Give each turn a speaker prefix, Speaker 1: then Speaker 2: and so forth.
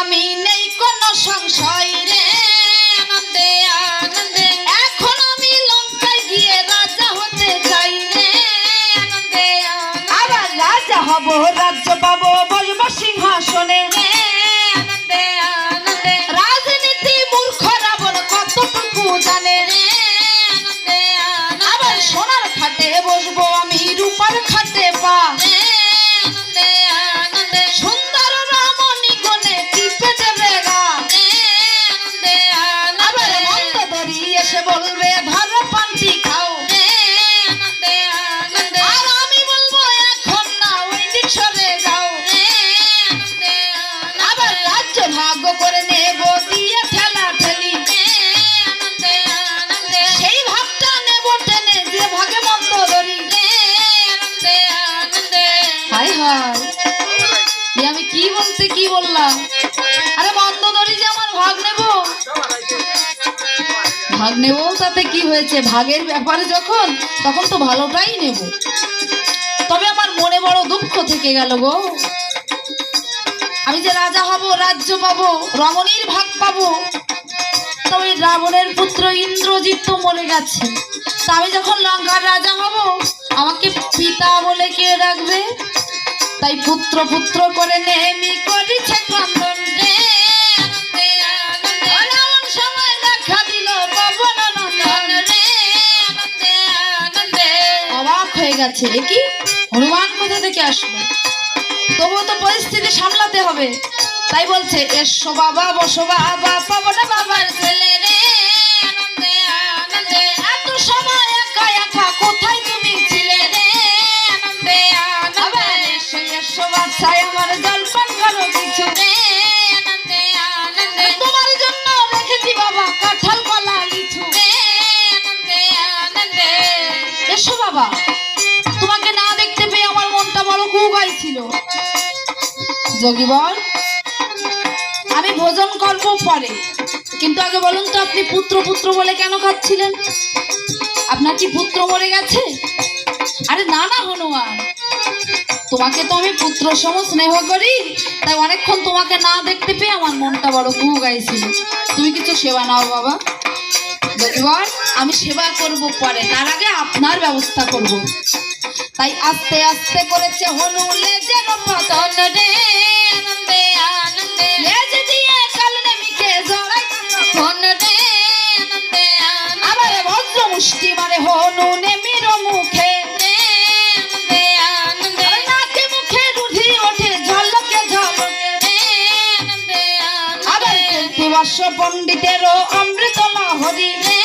Speaker 1: আমি নেই কোনো সংশয় রে,
Speaker 2: আনন্দে আনন্দে।
Speaker 1: এখন আমি লঙ্কায় গিয়ে রাজা হতে চাই রে,
Speaker 2: আনন্দে
Speaker 1: আবার রাজা হব,
Speaker 2: রাজ্য
Speaker 1: পাবো বসবো সিংহাসনে। করে নেব দিয়ে
Speaker 2: আনন্দে আনন্দে।
Speaker 1: সেই ভাবটা নেব টেনে যে ভাগে মন্দ ধরি। হাই হাই আমি কি বলতে কি বললাম? আরে মন্দ ধরি যে আমার ভাগ নেব। ভাগ নেব তাতে কি হয়েছে? ভাগের ব্যাপারে যখন তখন তো ভালোটাই নেব। তবে আমার মনে বড় দুঃখ থেকে গেল গো। আমি যে রাজা হব, রাজ্য পাবো, রমণীর ভাগ পাবো, তবে রাবণের পুত্র ইন্দ্রজিৎ তো মরে গেছে। তা আমি যখন লঙ্কার রাজা হব, আমাকে পিতা বলে কে রাখবে তাই পুত্র পুত্র করে নেমি করিছে হয়ে গেছে কি? হনুমান কোথা থেকে আসলো? সামলাতে হবে। তাই বলছে, এসো বাবা, বসো বাবা পাবো না বাবার ছেলে রে,
Speaker 2: আনন্দে
Speaker 1: সময় একা কোথায় তুমি ছিলে রে? আমার জলপান করো কিছু যোগী বল আমি ভোজন করব পরে। কিন্তু আগে বলুন তো, আপনি পুত্র পুত্র বলে কেন খাচ্ছিলেন? আপনার কি পুত্র মরে গেছে? আরে না না, হনুমান। তোমাকে তো আমি পুত্র সম স্নেহ করি, তাই অনেকক্ষণ তোমাকে না দেখতে পেয়ে আমার মনটা বড় কুগাইছিল তুমি কিছু সেবা নাও বাবা। আমি সেবা করব পরে, তার আগে আপনার ব্যবস্থা করব। তাই আস্তে আস্তে করেছে হনুলে যেন পতন রে
Speaker 2: আনন্দে আনন্দে।
Speaker 1: লেজ দিয়ে কাল নেমিকে জড়াই
Speaker 2: কোন রে আনন্দে আনন্দে।
Speaker 1: আবার ভদ্র মুষ্টি মারে হনু নেমির মুখে। পণ্ডিতেরও অমৃত লহরী।
Speaker 2: রে